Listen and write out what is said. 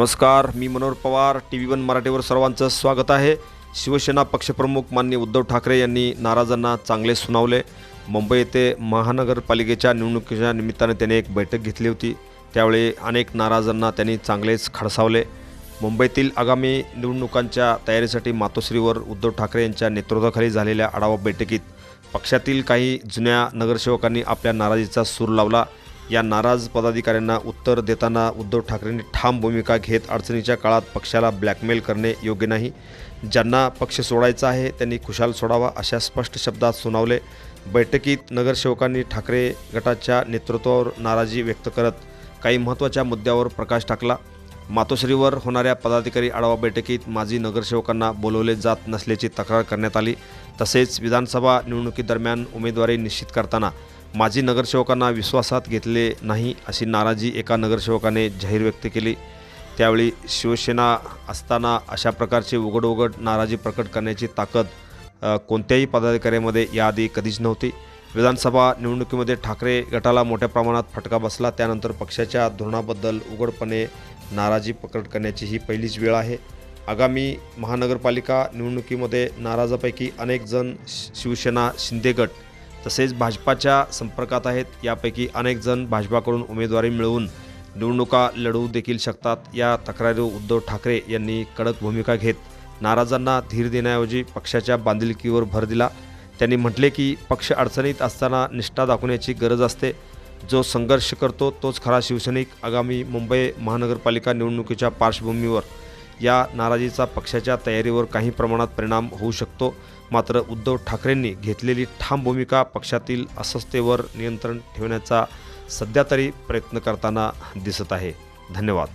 नमस्कार मी Manohar Pawar T V one मराठीवर सर्वांचं स्वागत आहे. शिवसेना पक्षप्रमुख मान्य उद्धव ठाकरे यांनी नाराजांना चांगले सुनावले. मुंबई येथे महानगरपालिकेच्या निवडणुकीच्या निमित्ताने त्याने एक बैठक घेतली होती. त्यावेळी अनेक नाराजांना त्यांनी चांगलेच खडसावले. मुंबईतील आगामी निवडणुकांच्या तयारीसाठी मातोश्रीवर उद्धव ठाकरे यांच्या नेतृत्वाखाली झालेल्या आढावा बैठकीत पक्षातील काही जुन्या नगरसेवकांनी आपल्या नाराजीचा सूर लावला. या नाराज पदाधिकाऱ्यांना उत्तर देताना उद्धव ठाकरेंनी ठाम भूमिका घेत अडचणीच्या काळात पक्षाला ब्लॅकमेल करणे योग्य नाही. ज्यांना पक्ष सोडायचा आहे त्यांनी खुशाल सोडावा अशा स्पष्ट शब्दात सुनावले. बैठकीत नगरसेवकांनी ठाकरे गटाच्या नेतृत्वावर नाराजी व्यक्त करत काही महत्त्वाच्या मुद्द्यावर प्रकाश टाकला. मातोश्रीवर होणाऱ्या पदाधिकारी आढावा बैठकीत माजी नगरसेवकांना बोलवले जात नसल्याची तक्रार करण्यात आली. तसेच विधानसभा निवडणुकीदरम्यान उमेदवारी निश्चित करताना माजी नगरसेवकांना विश्वासात घेतले नाही अशी नाराजी एका नगरसेवकाने जाहीर व्यक्त केली. त्यावेळी शिवसेना असताना अशा प्रकारची उघड उघड नाराजी प्रकट करण्याची ताकद कोणत्याही पदाधिकाऱ्यामध्ये याआधी कधीच नव्हती. विधानसभा निवडणुकीमध्ये ठाकरे गटाला मोठ्या प्रमाणात फटका बसला. त्यानंतर पक्षाच्या धोरणाबद्दल उघडपणे नाराजी प्रकट करण्याची ही पहिलीच वेळ आहे. आगामी महानगरपालिका निवडणुकीमध्ये नाराजापैकी अनेक जण शि- शिवसेना शिंदे गट तसेच भाजपाच्या संपर्कात आहेत. यापैकी अनेक जण भाजपाकडून उमेदवारी मिळवून निवडणुका लढवू देखील शकतात. या तक्रारी उद्धव ठाकरे यांनी कडक भूमिका घेत नाराजांना धीर देण्याऐवजी पक्षाच्या बांधिलकीवर भर दिला. त्यांनी म्हटले की पक्ष अडचणीत असताना निष्ठा दाखवण्याची गरज असते. जो संघर्ष करतो तोच खरा शिवसैनिक. आगामी मुंबई महानगरपालिका निवडणुकीच्या पार्श्वभूमीवर या नाराजीचा पक्षाच्या तयारीवर काही प्रमाणात परिणाम होऊ शकतो. मात्र उद्धव ठाकरेंनी घेतलेली ठाम भूमिका पक्षातील अस्वस्थतेवर नियंत्रण ठेवण्याचा सध्या तरी प्रयत्न करताना दिसत आहे. धन्यवाद.